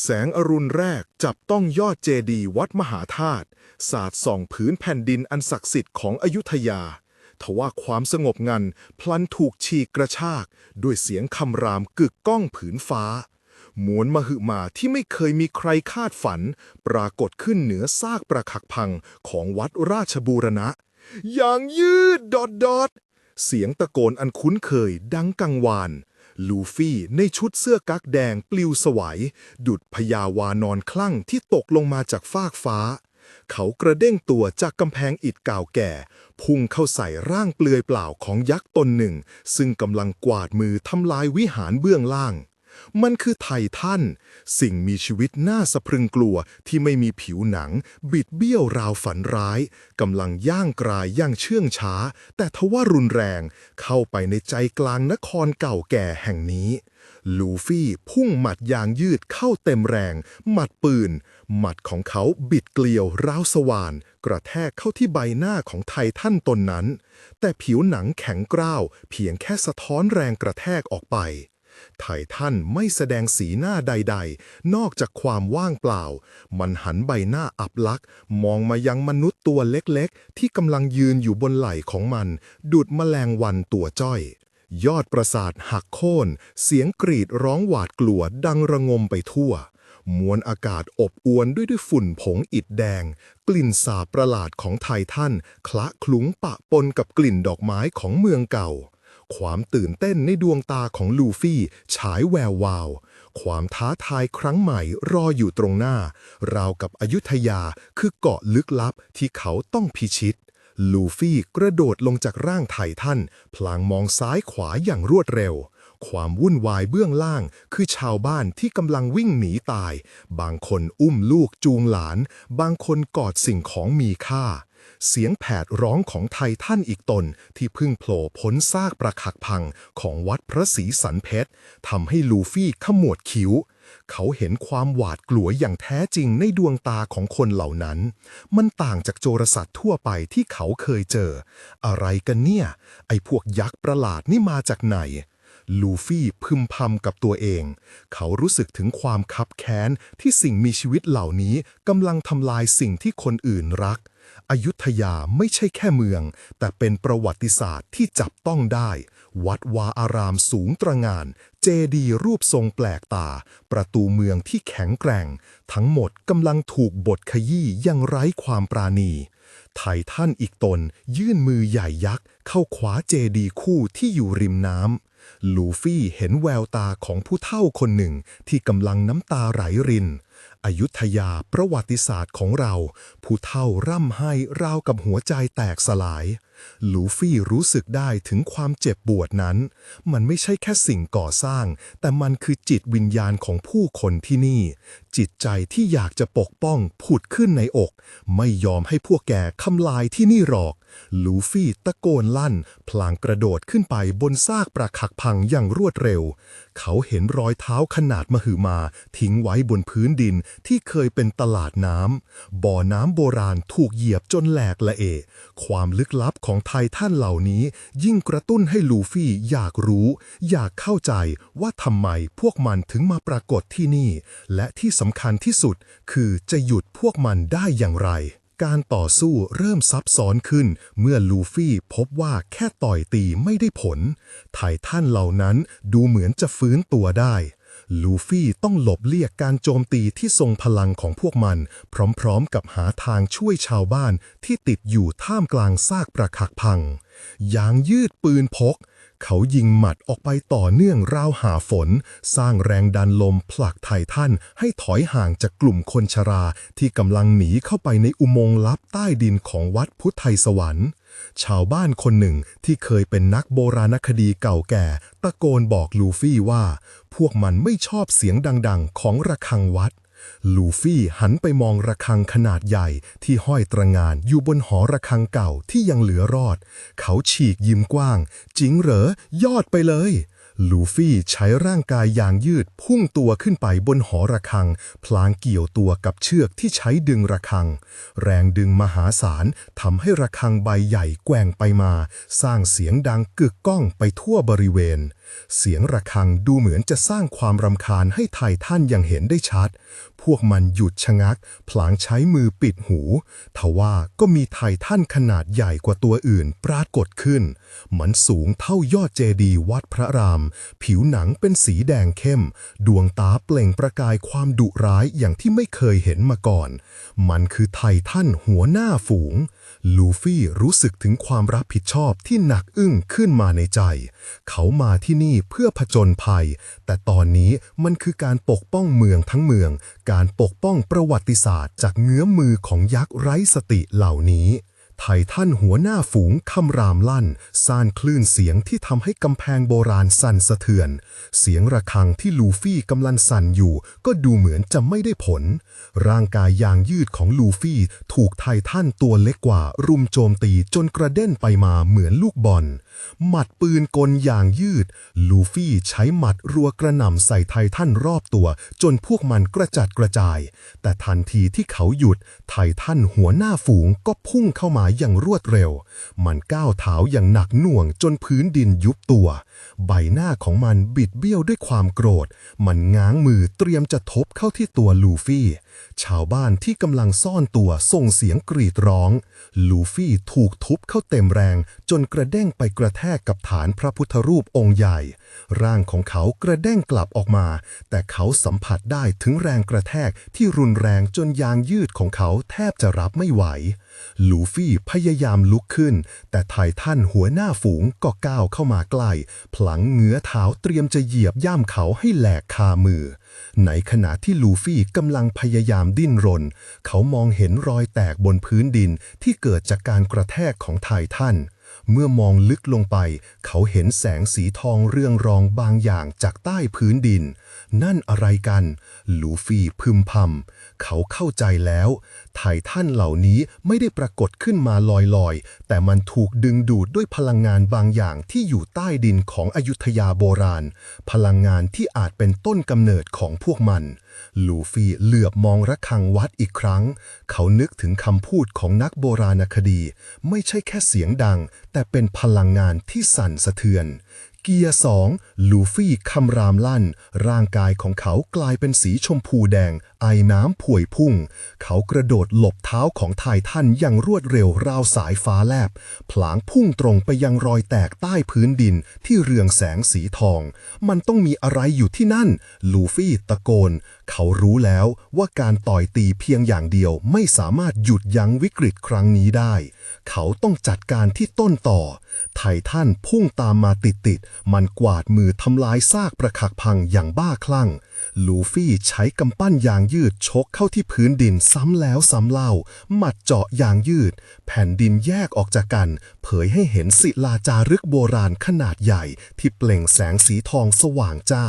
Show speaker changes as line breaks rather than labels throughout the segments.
แสงอรุณแรกจับต้องยอดเจดีย์วัดมหาธาตุสาดส่องผืนแผ่นดินอันศักดิ์สิทธิ์ของอยุธยาทว่าความสงบงัน พลันถูกฉีกกระชาก ด้วยเสียงคำรามกึกก้องผืนฟ้า มวลมหึมาที่ไม่เคยมีใครคาดฝัน ปรากฏขึ้นเหนือซากปรักหักพังของวัดราชบูรณะ อย่างยืดดอดดอดเสียงตะโกนอันคุ้นเคยดังกังวาน ลูฟี่ในชุดเสื้อกั๊กแดงปลิวสวัยดุดพยาวานอนคลั่งที่ตกลงมาจากฟากฟ้า เขากระเด้งตัวจากกำแพงอิฐเก่าแก่ พุ่งเข้าใส่ร่างเปลือยเปล่าของยักษ์ตนหนึ่ง ซึ่งกำลังกวาดมือทำลายวิหารเบื้องล่าง มันคือไททันสิ่งมีชีวิตน่าสะพรึงกลัวที่ไม่มีผิวหนัง บิดเบี้ยวราวฝันร้ายกำลังย่างกรายย่างเชื่องช้า แต่ทว่ารุนแรง เข้าไปในใจกลางนครเก่าแก่แห่งนี้ ลูฟี่พุ่งหมัดยางยืดเข้าเต็มแรง หมัดปืน หมัดของเขาบิดเกลียวราวสว่าน กระแทกเข้าที่ใบหน้าของไททันตนนั้น แต่ผิวหนังแข็งกร้าว เพียงแค่สะท้อนแรงกระแทกออกไป ไททันไม่แสดงสีหน้าใด ๆ นอกจากความว่างเปล่า มันหันใบหน้าอับลักษ์มองมายังมนุษย์ตัวเล็กๆ ที่กำลังยืนอยู่บนไหล่ของมันดุดแมลงวันตัวจ้อย ยอดประสาทหักโค่น เสียงกรีดร้องหวาดกลัวดังระงมไปทั่ว มวลอากาศอบอวนด้วยด้วยฝุ่นผงอิฐแดง กลิ่นสาบประหลาดของไททันคละคลุ้งปะปนกับกลิ่นดอกไม้ของเมืองเก่า ความตื่นเต้นในดวงตาของลูฟี่ฉายแวววาว ความท้าทายครั้งใหม่รออยู่ตรงหน้า ราวกับอยุธยาคือเกาะลึกลับที่เขาต้องพิชิต ลูฟี่กระโดดลงจากร่างไททันพลางมองซ้ายขวาอย่างรวดเร็วความวุ่นวายเบื้องล่าง คือชาวบ้านที่กำลังวิ่งหนีตาย บางคนอุ้มลูกจูงหลาน บางคนกอดสิ่งของมีค่า เสียงแผดร้องของไททันอีกตนที่เพึ่งโผล่พ้นซากปรักหักพังของวัดพระศรีสันเพชรทำให้ลูฟี่ขมวดคิ้ว เขาเห็นความหวาดกลัวอย่างแท้จริงในดวงตาของคนเหล่านั้น มันต่างจากโจรสัตว์ทั่วไปที่เขาเคยเจอ อะไรกันเนี่ย ไอ้พวกยักษ์ประหลาดนี่มาจากไหน ลูฟี่พึมพำกับตัวเอง เขารู้สึกถึงความคับแค้นที่สิ่งมีชีวิตเหล่านี้กำลังทำลายสิ่งที่คนอื่นรัก อยุธยาไม่ใช่แค่เมือง แต่เป็นประวัติศาสตร์ที่จับต้องได้ วัดวาอารามสูงตระงาน เจดีย์รูปทรงแปลกตา ประตูเมืองที่แข็งแกร่ง ทั้งหมดกำลังถูกบดขยี้อยังไร้ความปราณี ไททันอีกตน ยื่นมือใหญ่ยักษ์ เข้าคว้าเจดีคู่ที่อยู่ริมน้ำลูฟี่เห็นแววตาของผู้เฒ่าคนหนึ่งที่กำลังน้ำตาไหลริน อยุธยาประวัติศาสตร์ของเรา ผู้เฒ่าร่ำไห้ราวกับหัวใจแตกสลาย ลูฟี่รู้สึกได้ถึงความเจ็บปวดนั้น มันไม่ใช่แค่สิ่งก่อสร้าง แต่มันคือจิตวิญญาณของผู้คนที่นี่ จิตใจที่อยากจะปกป้องผุดขึ้นในอก ไม่ยอมให้พวกแกทำลายที่นี่หรอก ลูฟี่ตะโกนลั่น พลางกระโดดขึ้นไปบนซากปรักหักพังอย่างรวดเร็ว เขาเห็นรอยเท้าขนาดมหึมา ทิ้งไว้บนพื้นดินที่เคยเป็นตลาดน้ำบ่อน้ำโบราณถูกเหยียบจนแหลกละเอะความลึกลับของไททันเหล่านี้ ยิ่งกระตุ้นให้ลูฟี่อยากรู้ อยากเข้าใจว่าทำไมพวกมันถึงมาปรากฏที่นี่ และที่สำคัญที่สุดคือจะหยุดพวกมันได้อย่างไร การต่อสู้เริ่มซับซ้อนขึ้น เมื่อลูฟี่พบว่าแค่ต่อยตีไม่ได้ผล ไททันเหล่านั้นดูเหมือนจะฟื้นตัวได้ ลูฟี่ต้องหลบเลี่ยงการโจมตีที่ทรงพลังของพวกมัน พร้อมๆกับหาทางช่วยชาวบ้านที่ติดอยู่ท่ามกลางซากปรักหักพัง ยางยืดปืนพก เขายิงหมัดออกไปต่อเนื่องราวหาฝน สร้างแรงดันลมผลักไททันให้ถอยห่างจากกลุ่มคนชรา ที่กำลังหนีเข้าไปในอุโมงค์ลับใต้ดินของวัดพุทธไทยสวรรค์ ชาวบ้านคนหนึ่งที่เคยเป็นนักโบราณคดีเก่าแก่ ตะโกนบอกลูฟี่ว่า พวกมันไม่ชอบเสียงดังๆ ของระฆังวัด ลูฟี่หันไปมองระฆังขนาดใหญ่ที่ห้อยตระงานอยู่บนหอระฆังเก่าที่ยังเหลือรอด เขาฉีกยิ้มกว้าง จิงเหรอยอดไปเลย ลูฟี่ใช้ร่างกายอย่างยืดพุ่งตัวขึ้นไปบนหอระฆัง พลางเกี่ยวตัวกับเชือกที่ใช้ดึงระฆัง แรงดึงมหาศาลทำให้ระฆังใบใหญ่แกว่งไปมา สร้างเสียงดังกึกก้องไปทั่วบริเวณ เสียงระฆังดูเหมือนจะสร้างความรำคาญให้ไททันอย่างเห็นได้ชัด พวกมันหยุดชะงักพลางใช้มือปิดหู ทว่าก็มีไททันขนาดใหญ่กว่าตัวอื่นปรากฏขึ้น มันสูงเท่ายอดเจดีย์วัดพระราม ผิวหนังเป็นสีแดงเข้ม ดวงตาเปล่งประกายความดุร้ายอย่างที่ไม่เคยเห็นมาก่อน มันคือไททันหัวหน้าฝูงลูฟี่รู้สึกถึงความรับผิดชอบที่หนักอึ้งขึ้นมาในใจ เขามาที่นี่เพื่อผจญภัย แต่ตอนนี้มันคือการปกป้องเมืองทั้งเมือง การปกป้องประวัติศาสตร์ จากเงื้อมมือของยักษ์ไร้สติเหล่านี้ ไททันหัวหน้าฝูงคำรามลั่นซ่านคลื่นเสียงที่ทำให้กำแพงโบราณสั่นสะเทือน เสียงระฆังที่ลูฟี่กำลังสั่นอยู่ ก็ดูเหมือนจะไม่ได้ผล ร่างกายยางยืดของลูฟี่ถูกไททันตัวเล็กกว่า รุมโจมตีจนกระเด็นไปมาเหมือนลูกบอล หมัดปืนกลอย่างยืด ลูฟี่ใช้หมัดรัวกระหน่ำใส่ไททันรอบตัว จนพวกมันกระจัดกระจาย แต่ทันทีที่เขาหยุด ไททันหัวหน้าฝูงก็พุ่งเข้ามาอย่างรวดเร็ว มันก้าวเท้าอย่างหนักหน่วงจนพื้นดินยุบตัว ใบหน้าของมันบิดเบี้ยวด้วยความโกรธ มันง้างมือเตรียมจะทบเข้าที่ตัวลูฟี่ ชาวบ้านที่กำลังซ่อนตัวส่งเสียงกรีดร้อง ลูฟี่ถูกทุบเข้าเต็มแรง จนกระเด้งไปกระแทกกับฐานพระพุทธรูปองค์ใหญ่ ร่างของเขากระเด้งกลับออกมา แต่เขาสัมผัสได้ถึงแรงกระแทกที่รุนแรงจนยางยืดของเขาแทบจะรับไม่ไหว ลูฟี่พยายามลุกขึ้น แต่ไททันหัวหน้าฝูงก็ก้าวเข้ามาใกล้ พลังเงื้อเท้าเตรียมจะเหยียบย่ำเขาให้แหลกคามือ ในขณะที่ลูฟี่กำลังพยายามดิ้นรน เขามองเห็นรอยแตกบนพื้นดินที่เกิดจากการกระแทกของไททัน เมื่อมองลึกลงไป เขาเห็นแสงสีทองเรืองรองบางอย่างจากใต้พื้นดิน นั่นอะไรกัน ลูฟี่พึมพำ เขาเข้าใจแล้วไททันเหล่านี้ไม่ได้ปรากฏขึ้นมาลอยๆ แต่มันถูกดึงดูดด้วยพลังงานบางอย่างที่อยู่ใต้ดินของอยุธยาโบราณ พลังงานที่อาจเป็นต้นกำเนิดของพวกมัน ลูฟี่เหลือบมองระฆังวัดอีกครั้ง เขานึกถึงคำพูดของนักโบราณคดี ไม่ใช่แค่เสียงดัง แต่เป็นพลังงานที่สั่นสะเทือน เกียร์สองลูฟี่คำรามลั่น ร่างกายของเขากลายเป็นสีชมพูแดง ไอน้ำผวยพุ่ง เขากระโดดหลบเท้าของไททันอย่างรวดเร็วราวสายฟ้าแลบ ผลางพุ่งตรงไปยังรอยแตกใต้พื้นดินที่เรืองแสงสีทอง มันต้องมีอะไรอยู่ที่นั่น ลูฟี่ตะโกน เขารู้แล้วว่าการต่อยตีเพียงอย่างเดียวไม่สามารถหยุดยั้งวิกฤตครั้งนี้ได้ เขาต้องจัดการที่ต้นต่อ ไททันพุ่งตามมาติดๆ มันกวาดมือทำลายซากประคักพังอย่างบ้าคลั่ง ลูฟี่ใช้กำปั้นยางยืดชกเข้าที่พื้นดินซ้ำแล้วซ้ำเล่า หมัดเจาะยางยืด แผ่นดินแยกออกจากกัน เผยให้เห็นศิลาจารึกโบราณขนาดใหญ่ ที่เปล่งแสงสีทองสว่างจ้า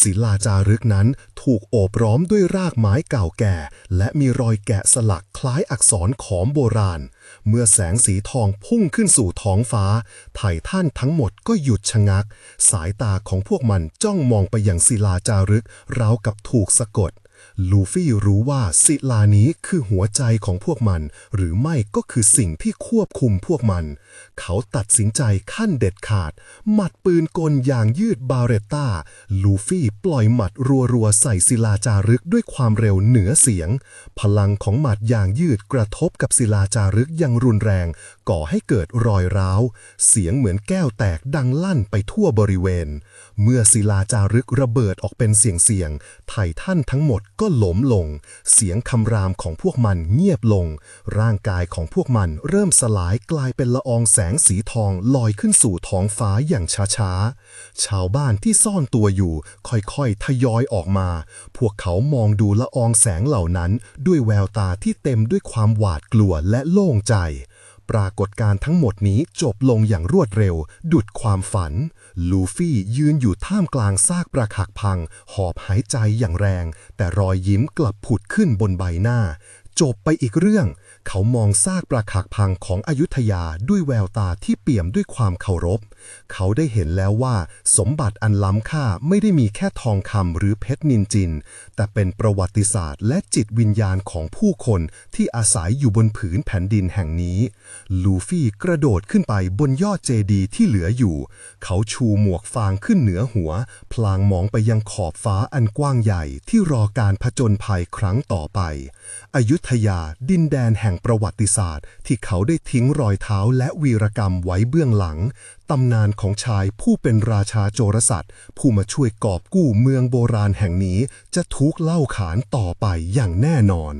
ศิลาจารึกนั้นถูกโอบร้อมด้วยรากไม้เก่าแก่ และมีรอยแกะสลักคล้ายอักษรขอมโบราณ เมื่อแสงสีทองพุ่งขึ้นสู่ท้องฟ้า ไถ่ท่านทั้งหมดก็หยุดชะงัก สายตาของพวกมันจ้องมองไปยังศิลาจารึกราวกับถูกสะกด ลูฟี่รู้ว่าศิลานี้คือหัวใจของพวกมัน หรือไม่ก็คือสิ่งที่ควบคุมพวกมัน เขาตัดสินใจขั้นเด็ดขาด หมัดปืนกลอย่างยืดบาเรตตาลูฟี่ปล่อยหมัดรัวๆใส่ศิลาจารึกด้วยความเร็วเหนือเสียง พลังของหมัดอย่างยืดกระทบกับศิลาจารึกอย่างรุนแรง ก่อให้เกิดรอยร้าว เสียงเหมือนแก้วแตกดังลั่นไปทั่วบริเวณ เมื่อศิลาจารึกระเบิดออกเป็นเสียงๆไททันทั้งหมดก็หลมลง เสียงคำรามของพวกมันเงียบลง ร่างกายของพวกมันเริ่มสลายกลายเป็นละอองแสงสีทองลอยขึ้นสู่ท้องฟ้าอย่างช้าๆ ชาวบ้านที่ซ่อนตัวอยู่ค่อยๆ ทยอยออกมา พวกเขามองดูละอองแสงเหล่านั้น ด้วยแววตาที่เต็มด้วยความหวาดกลัวและโล่งใจ ปรากฏการ์ทั้งหมดนี้จบลงอย่างรวดเร็ว ดุดความฝัน ลูฟี่ยืนอยู่ท่ามกลางซากปรักหักพัง หอบหายใจอย่างแรง แต่รอยยิ้มกลับผุดขึ้นบนใบหน้า
จบไปอีกเรื่อง เขามองซากปราคักพังของอยุธยาด้วยแววตาที่เปี่ยมด้วยความเคารพ เขาได้เห็นแล้วว่าสมบัติอันล้ำค่าไม่ได้มีแค่ทองคำหรือเพชรนินจิน แต่เป็นประวัติศาสตร์และจิตวิญญาณของผู้คนที่อาศัยอยู่บนผืนแผ่นดินแห่งนี้ ลูฟี่กระโดดขึ้นไปบนยอดเจดีย์ที่เหลืออยู่ เขาชูหมวกฟางขึ้นเหนือหัว พลางมองไปยังขอบฟ้าอันกว้างใหญ่ที่รอการผจญภัยครั้งต่อไป อยุธยาดินแดนแห่งประวัติศาสตร์ ที่เขาได้ทิ้งรอยเท้าและวีรกรรมไว้เบื้องหลัง ตำนานของชายผู้เป็นราชาโจรสลัดผู้มาช่วยกอบกู้เมืองโบราณแห่งนี้ จะถูกเล่าขานต่อไปอย่างแน่นอน